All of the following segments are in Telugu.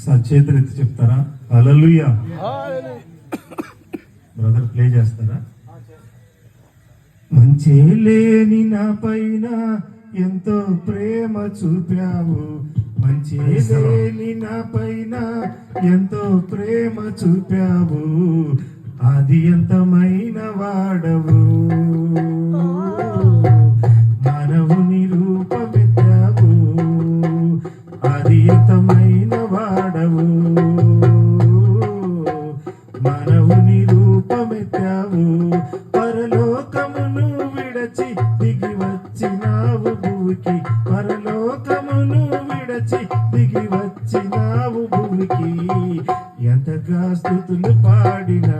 ఒకసారి చెప్తారా? అలలుయ బ్రదర్ ప్లే చేస్తారా? మంచి లేని నా పైన ఎంతో ప్రేమ చూపావు. మంచి లేని నా పైన ఎంతో ప్రేమ చూపావు. అది ఎంతమైన వాడవు. పరలోకమును విడచి దిగి వచ్చినావు భూమికి. పరలోకమును విడచి దిగి వచ్చినావు భూమికి. ఎంతగా స్థుతులు పాడినా.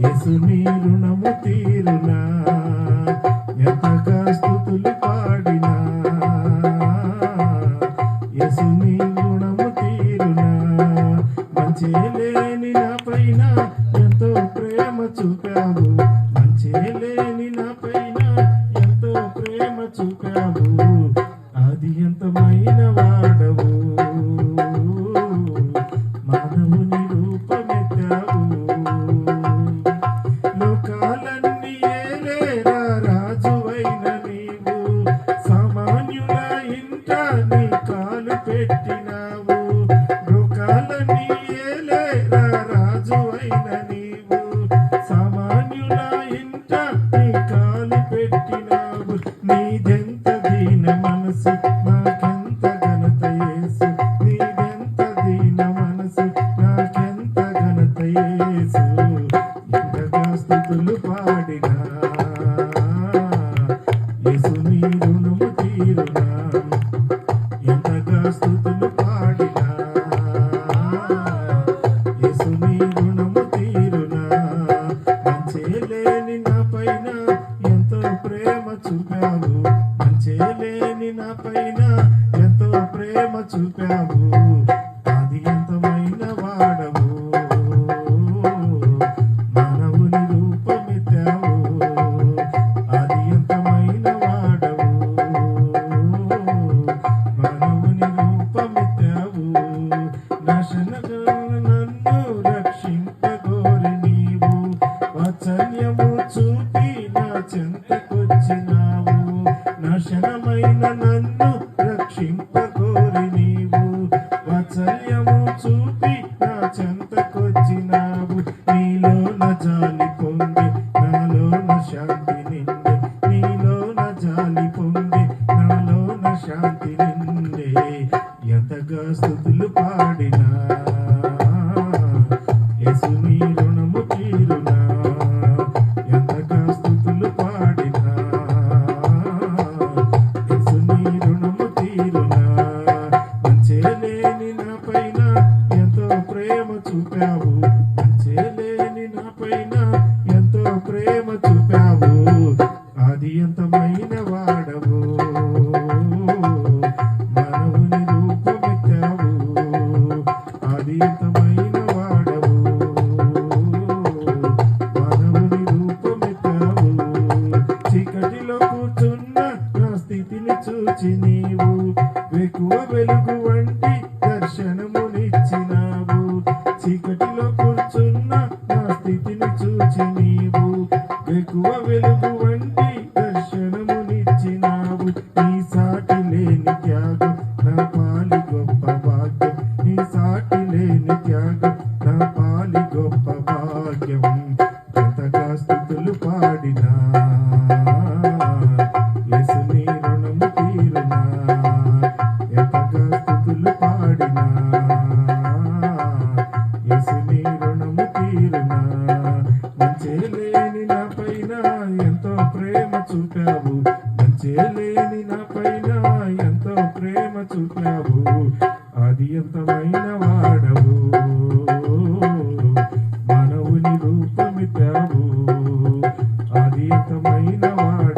యేసుని రుణము తీరునా. మంచి లేని నా పైన ఎంతో ప్రేమ చూపావు. మంచి లేని నా పైన ఎంతో ప్రేమ చూపావు. అది ఎంతమైన వాడవు. మానవుని రూపమెత్తావు. లోకాలన్నీ ఏలేరా రాజువైన నీవు. సామాన్యుల ఇంట నీ కాలు పెట్టినావు. లోకాలన్నీ కాలు పెట్టినావు నీదెంత దీన మనసు నాకెంత ఘనత యేసు. నీదెంత దీన మనసు నాకెంత ఘనత యేసు. స్థుతులు పాడినా. యేసు నీ రుణము తీరునా. ప్రేమ నన్ను రక్షింపగోరి నీవు. వాత్సల్యము చూపి నా చెంతకొచ్చినావు. నీలో నా జాలి పొంది నాలో నా శాంతి నిండే. నీలో నా జాలి పొంది నాలో నా శాంతి నిండే. ఎంతగా స్థుతులు పాడినా చూపావు. మంచే లేని నా పైన ఎంతో ప్రేమ చూపావు. అది ఎంతమైన ఎక్కువ వెలుగు వంటి దర్శనమునిచ్చినావు నీ సాటి లేని త్యాగం నా పాలి గొప్ప భాగ్యం. నీ సాటి లేని త్యాగం నా పాలి గొప్ప భాగ్యం. ఎంతగా స్థుతులు పాడినా. యేసు రుణము తీరునా. ఎంతగా పైన ఎంతో ప్రేమ చూపావు? మంచే లేని నా పైన ఎంతో ప్రేమ చూపావు? అది ఎంతమైన వాడవు? మానవుని రూపమితావు అది ఎంతమైన వాడవు?